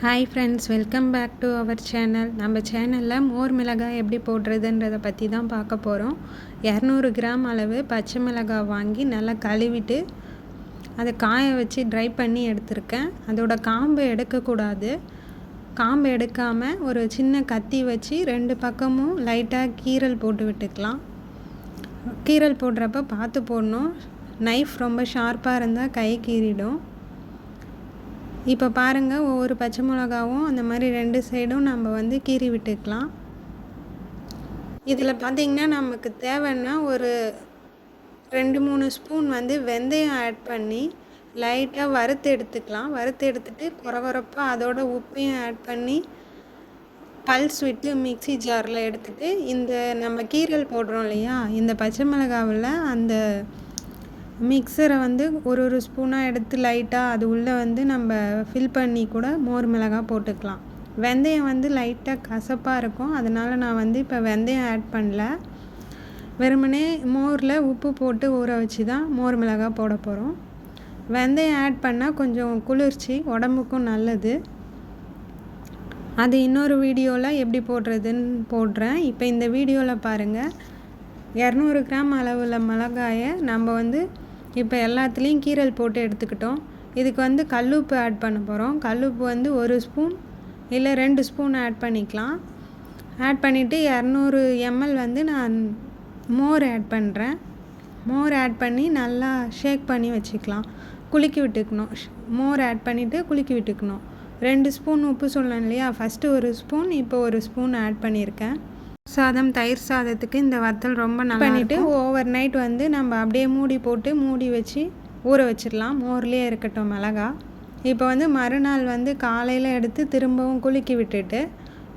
Hi friends welcome back to our channel நம்ம சேனலில் மோர் மிளகாய் எப்படி போடுறதுன்றதை பற்றி தான் பார்க்க போகிறோம் இரநூறு கிராம் அளவு பச்சை மிளகாய் வாங்கி நல்லா கழுவிட்டு அதை காய வச்சு ட்ரை பண்ணி எடுத்திருக்கேன். அதோட காம்பு எடுக்கக்கூடாது. காம்பு எடுக்காமல் ஒரு சின்ன கத்தி வச்சு ரெண்டு பக்கமும் லைட்டாக கீரல் போட்டு விட்டுக்கலாம். கீரல் போடுறப்ப பார்த்து போடணும். நைஃப் ரொம்ப ஷார்ப்பாக இருந்தால் கை கீறிடும். இப்போ பாருங்கள் ஒவ்வொரு பச்சை மிளகாவும் அந்த மாதிரி ரெண்டு சைடும் நம்ம வந்து கீறி விட்டுக்கலாம். இதில் பார்த்திங்கன்னா நமக்கு தேவைன்னா ஒரு ரெண்டு மூணு ஸ்பூன் வந்து வெந்தயம் ஆட் பண்ணி லைட்டாக வறுத்து எடுத்துக்கலாம். வறுத்து எடுத்துகிட்டு குறவரப்பாக அதோட உப்பையும் ஆட் பண்ணி பல்ஸ் விட்டு மிக்சி ஜாரில் எடுத்துகிட்டு இந்த நம்ம கீரல் போடுறோம் இல்லையா? இந்த பச்சை மிளகாவில் அந்த மிக்சரை வந்து ஒரு ஒரு ஸ்பூனாக எடுத்து லைட்டாக அது உள்ளே வந்து நம்ம ஃபில் பண்ணி கூட மோர் மிளகாய் போட்டுக்கலாம். வெந்தயம் வந்து லைட்டாக கசப்பாக இருக்கும். அதனால் நான் வந்து இப்போ வெந்தயம் ஆட் பண்ணல. வெறுமனே மோரில் உப்பு போட்டு ஊற வச்சு தான் மோர் மிளகாய் போட போகிறோம் வெந்தயம் ஆட் பண்ணால் கொஞ்சம் குளிர்ச்சி உடம்புக்கும் நல்லது. அது இன்னொரு வீடியோவில் எப்படி போடுறதுன்னு போடுறேன். இப்போ இந்த வீடியோவில் பாருங்கள் இரநூறு கிராம் அளவில் மிளகாயை நம்ம வந்து இப்போ எல்லாத்துலேயும் கீரல் போட்டு எடுத்துக்கிட்டோம். இதுக்கு வந்து கல்லுப்பு ஆட் பண்ண போகிறோம். கல்லுப்பு வந்து ஒரு ஸ்பூன் இல்லை ரெண்டு ஸ்பூன் ஆட் பண்ணிக்கலாம். ஆட் பண்ணிவிட்டு இரநூறு எம்எல் வந்து நான் மோர் ஆட் பண்ணுறேன். மோர் ஆட் பண்ணி நல்லா ஷேக் பண்ணி வச்சுக்கலாம். குலுக்கி விட்டுக்கணும். மோர் ஆட் பண்ணிவிட்டு குலுக்கி விட்டுக்கணும். ரெண்டு ஸ்பூன் உப்பு சொல்லணும் இல்லையா? ஃபஸ்ட்டு ஒரு ஸ்பூன் இப்போ ஒரு ஸ்பூன் ஆட் பண்ணியிருக்கேன். சாதம் தயிர் சாதத்துக்கு இந்த வத்தல் ரொம்ப நல்லா பண்ணிவிட்டு ஓவர் நைட் வந்து நம்ம அப்படியே மூடி போட்டு மூடி வச்சு ஊற வச்சிடலாம். மோர்லேயே இருக்கட்டும் மிளகா. இப்போ வந்து மறுநாள் வந்து காலையில் எடுத்து திரும்பவும் குலுக்கி விட்டுட்டு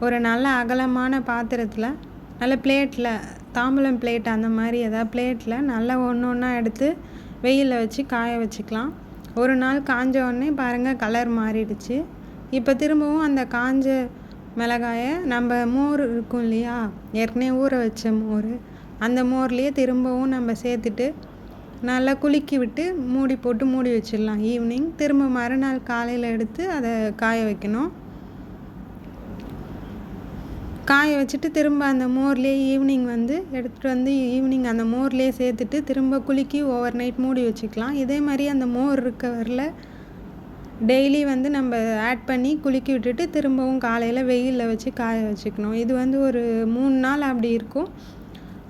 ஒரு நல்ல அகலமான பாத்திரத்தில் நல்ல பிளேட்டில் தாம்பூலம் பிளேட் அந்த மாதிரி ஏதாவது பிளேட்டில் நல்லா ஒன்று ஒன்றா எடுத்து வெயிலில் வச்சு காய வச்சுக்கலாம். ஒரு நாள் காஞ்ச உடனே பாருங்கள் கலர் மாறிடுச்சு. இப்போ திரும்பவும் அந்த காஞ்ச மிளகாயை நம்ம மோர் இருக்கும் இல்லையா? ஏற்கனவே ஊற வச்ச மோர். அந்த மோர்லேயே திரும்பவும் நம்ம சேர்த்துட்டு நல்லா குலுக்கி விட்டு மூடி போட்டு மூடி வச்சிடலாம். ஈவினிங் திரும்ப மறுநாள் காலையில் எடுத்து அதை காய வைக்கணும். காய வச்சுட்டு திரும்ப அந்த மோர்லேயே ஈவினிங் வந்து எடுத்துகிட்டு வந்து ஈவினிங் அந்த மோர்லேயே சேர்த்துட்டு திரும்ப குலுக்கி ஓவர் நைட் மூடி வச்சுக்கலாம். இதே மாதிரி அந்த மோர் இருக்க வரல டெய்லி வந்து நம்ம ஆட் பண்ணி குலுக்கி விட்டுட்டு திரும்பவும் காலையில் வெயிலில் வச்சு காய வச்சுக்கணும். இது வந்து ஒரு மூணு நாள் அப்படி இருக்கும்.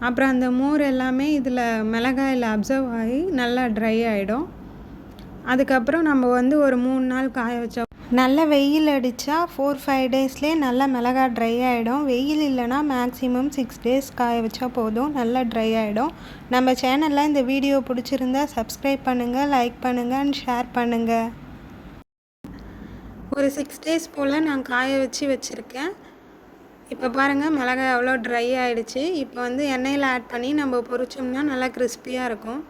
அப்புறம் அந்த மோர் எல்லாமே இதில் மிளகாயில் அப்சர்வ் ஆகி நல்லா ட்ரை ஆகிடும் அதுக்கப்புறம் நம்ம வந்து ஒரு மூணு நாள் காய வச்சோம் நல்ல வெயில் அடித்தா ஃபோர் ஃபைவ் டேஸ்லேயே நல்லா மிளகா ட்ரை ஆகிடும் வெயில் இல்லைனா மேக்ஸிமம் சிக்ஸ் டேஸ் காய வச்சா போதும். நல்லா ட்ரை ஆகிடும் நம்ம சேனலில் இந்த வீடியோ பிடிச்சிருந்தா சப்ஸ்கிரைப் பண்ணுங்கள் லைக் பண்ணுங்கள் அண்ட் ஷேர் பண்ணுங்கள் ஒரு சிக்ஸ் டேஸ் போல் நான் காய வச்சு வச்சுருக்கேன். இப்போ பாருங்கள் மிளகாய் அவ்வளோ ட்ரை ஆகிடுச்சு இப்போ வந்து எண்ணெயில் ஆட் பண்ணி நம்ம பொரிச்சோம்னா நல்லா கிறிஸ்பியாக இருக்கும்.